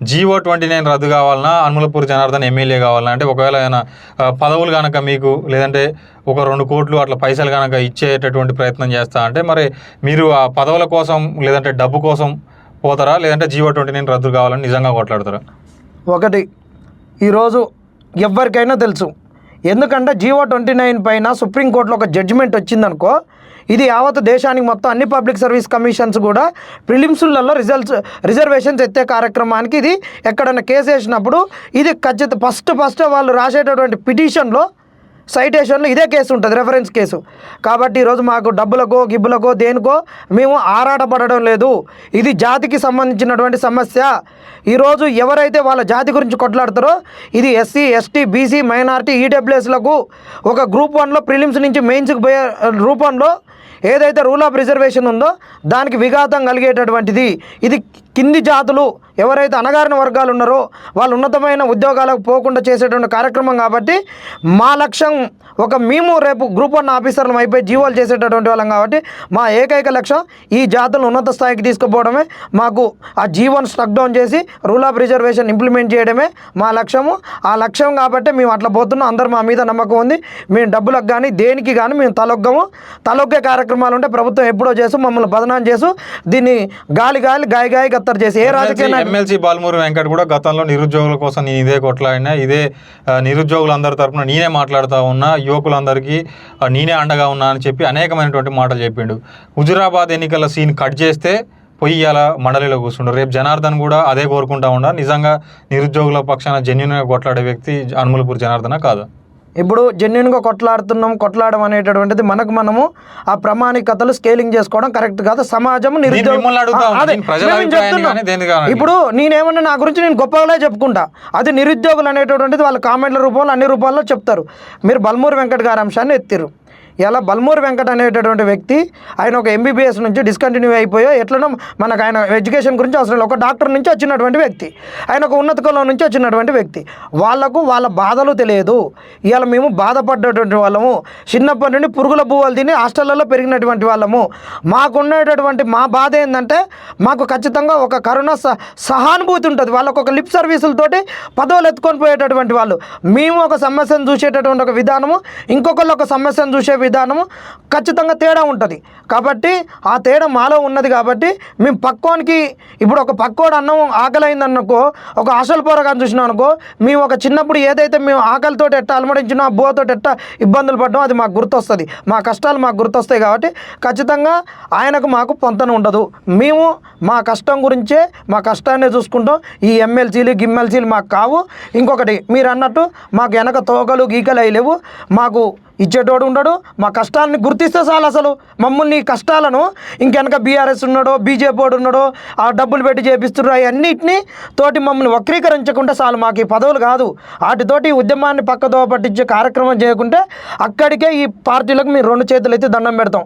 GO twenty nine రద్దు కావాలన్నా అనుమలపూర్ Janardhan MLA కావాలన్నా అంటే ఒకవేళ ఏమైనా పదవులు కనుక మీకు లేదంటే ఒక రెండు కోట్లు అట్లా పైసలు కనుక ఇచ్చేటటువంటి ప్రయత్నం చేస్తా అంటే మరి మీరు ఆ పదవుల కోసం లేదంటే డబ్బు కోసం పోతారా? లేదంటే జీవో ట్వంటీ నైన్ రద్దు కావాలని నిజంగా కొట్లాడతారా? ఒకటి ఈరోజు ఎవరికైనా తెలుసు. ఎందుకంటే జీవో ట్వంటీ నైన్ పైన సుప్రీంకోర్టులో ఒక జడ్జిమెంట్ వచ్చిందనుకో ఇది యావత్ దేశానికి మొత్తం అన్ని పబ్లిక్ సర్వీస్ కమిషన్స్ కూడా ప్రిలిమ్స్లలో రిజల్ట్స్ రిజర్వేషన్స్ ఎత్తే కార్యక్రమానికి ఇది ఎక్కడైనా కేసు వేసినప్పుడు ఇది ఖచ్చిత ఫస్ట్ ఫస్ట్ వాళ్ళు రాసేటటువంటి పిటిషన్లో సైటేషన్లో ఇదే కేసు ఉంటుంది రెఫరెన్స్ కేసు. కాబట్టి ఈరోజు మాకు డబ్బులకో గిబ్బులకో దేనికో మేము ఆరాటపడడం లేదు. ఇది జాతికి సంబంధించినటువంటి సమస్య. ఈరోజు ఎవరైతే వాళ్ళ జాతి గురించి కొట్లాడతారో ఇది ఎస్సీ ఎస్టీ బీసీ మైనార్టీ ఈడబ్ల్యూఎస్లకు ఒక గ్రూప్ వన్లో ప్రిలిమ్స్ నుంచి మెయిన్స్కి పోయే రూపంలో ఏదైతే రూల్ ఆఫ్ రిజర్వేషన్ ఉందో దానికి విఘాతం కలిగేటటువంటిది. ఇది కింది జాతులు ఎవరైతే అణగారిన వర్గాలు ఉన్నారో వాళ్ళు ఉన్నతమైన ఉద్యోగాలకు పోకుండా చేసేటువంటి కార్యక్రమం కాబట్టి మా లక్ష్యం ఒక మేము రేపు గ్రూప్ వన్ ఆఫీసర్లం అయిపోయి జీవోలు చేసేటటువంటి వాళ్ళం కాబట్టి మా ఏకైక లక్ష్యం ఈ జాతులను ఉన్నత స్థాయికి తీసుకుపోవడమే. మాకు ఆ జీవోని స్ట్రక్ డౌన్ చేసి రూల్ ఆఫ్ రిజర్వేషన్ ఇంప్లిమెంట్ చేయడమే మా లక్ష్యము. ఆ లక్ష్యం కాబట్టి మేము అట్లా పోతున్నాం. అందరు మా మీద నమ్మకం ఉంది. మేము డబ్బులకు కానీ దేనికి కానీ మేము తలొగ్గము. తలొగ్గే కార్యక్రమాలు ఉంటే ప్రభుత్వం ఎప్పుడో చేసి మమ్మల్ని బదనాం చేసి. దీన్ని గాలి గాలి గాయ గాయ గత్తర్ చేసి. ఏ రాజకీయ ఎమ్మెల్సీ బాలమూరి వెంకట్ కూడా గతంలో నిరుద్యోగుల కోసం నేను ఇదే కొట్లాడినా ఇదే నిరుద్యోగులందరి తరపున నేనే మాట్లాడుతూ ఉన్నా. యువకులందరికీ నేనే అండగా ఉన్నా అని చెప్పి అనేకమైనటువంటి మాటలు చెప్పిండు. హుజురాబాద్ ఎన్నికల సీన్ కట్ చేస్తే పోయి ఇలా మండలిలో కూర్చుండు. రేపు జనార్దన్ కూడా అదే కోరుకుంటా ఉండ నిజంగా నిరుద్యోగుల పక్షాన జెన్యున్గా కొట్లాడే వ్యక్తి అనుమలపూర్ జనార్దన కాదు. ఇప్పుడు జెన్యున్గా కొట్లాడుతున్నాం కొట్లాడడం అనేటటువంటిది మనకు మనము ఆ ప్రామాణికతలు స్కేలింగ్ చేసుకోవడం కరెక్ట్ కాదు. సమాజం ఇప్పుడు నేనేమన్నా నా గురించి నేను గొప్పగానే చెప్పుకుంటా. అది నిరుద్యోగులు అనేటటువంటిది వాళ్ళ కామెంట్ల రూపంలో అన్ని రూపాల్లో చెప్తారు. మీరు బల్మూరి వెంకట్ గారి అంశాన్ని ఎత్తిరు ఇలా బల్మూరి వెంకట్ అనేటటువంటి వ్యక్తి ఆయన ఒక ఎంబీబీఎస్ నుంచి డిస్కంటిన్యూ అయిపోయో ఎట్లనో మనకు ఆయన ఎడ్యుకేషన్ గురించి అవసరం ఒక డాక్టర్ నుంచి వచ్చినటువంటి వ్యక్తి. ఆయన ఒక ఉన్నత కులం నుంచి వచ్చినటువంటి వ్యక్తి. వాళ్ళకు వాళ్ళ బాధలు తెలియదు. ఇవాళ మేము బాధపడ్డటువంటి వాళ్ళము. చిన్నప్పటి నుండి పురుగుల బువ్వలు తిని హాస్టళ్ళలో పెరిగినటువంటి వాళ్ళము. మాకున్నటువంటి మా బాధ ఏంటంటే మాకు ఖచ్చితంగా ఒక కరుణ స సహానుభూతి ఉంటుంది. వాళ్ళకు ఒక లిప్ సర్వీసులతోటి పదవులు ఎత్తుకొని పోయేటటువంటి వాళ్ళు. మేము ఒక సమస్యను చూసేటటువంటి ఒక విధానము ఇంకొకళ్ళు ఒక సమస్యను చూసే విధానము ఖచ్చితంగా తేడా ఉంటుంది. కాబట్టి ఆ తేడా మాలో ఉన్నది కాబట్టి మేము పక్కోనికి ఇప్పుడు ఒక పక్కోడు అన్నం ఆకలైంది అనుకో ఒక ఆశల పోరగాన్ని చూసినాం అనుకో మేము ఒక చిన్నప్పుడు ఏదైతే మేము ఆకలితో ఎట్ట అలమడించినా బోతో ఎట్ట ఇబ్బందులు పడ్డాం అది మాకు గుర్తొస్తుంది. మా కష్టాలు మాకు గుర్తొస్తాయి కాబట్టి ఖచ్చితంగా ఆయనకు మాకు పొంతన ఉండదు. మేము మా కష్టం గురించే మా కష్టాన్ని చూసుకుంటాం. ఈ ఎమ్మెల్సీలు గిమ్మెల్సీలు మాకు కావు. ఇంకొకటి మీరు అన్నట్టు మాకు వెనక తోకలు గీకలు అయ్యలేవు మాకు ఇచ్చేటోడు ఉండడు. మా కష్టాలని గుర్తిస్తే చాలు అసలు. మమ్మల్ని కష్టాలను ఇంకెనక బీఆర్ఎస్ ఉన్నాడో బీజేపీ వాడు ఉన్నాడో ఆ డబ్బులు పెట్టి చేపిస్తున్నారు అవన్నిటిని తోటి మమ్మల్ని వక్రీకరించకుండా చాలు. మాకు ఈ పదవులు కాదు. వాటితోటి ఉద్యమాన్ని పక్కదో పట్టించే కార్యక్రమం చేయకుంటే అక్కడికే ఈ పార్టీలకు మేము రెండు చేతులు అయితే దండం పెడతాం.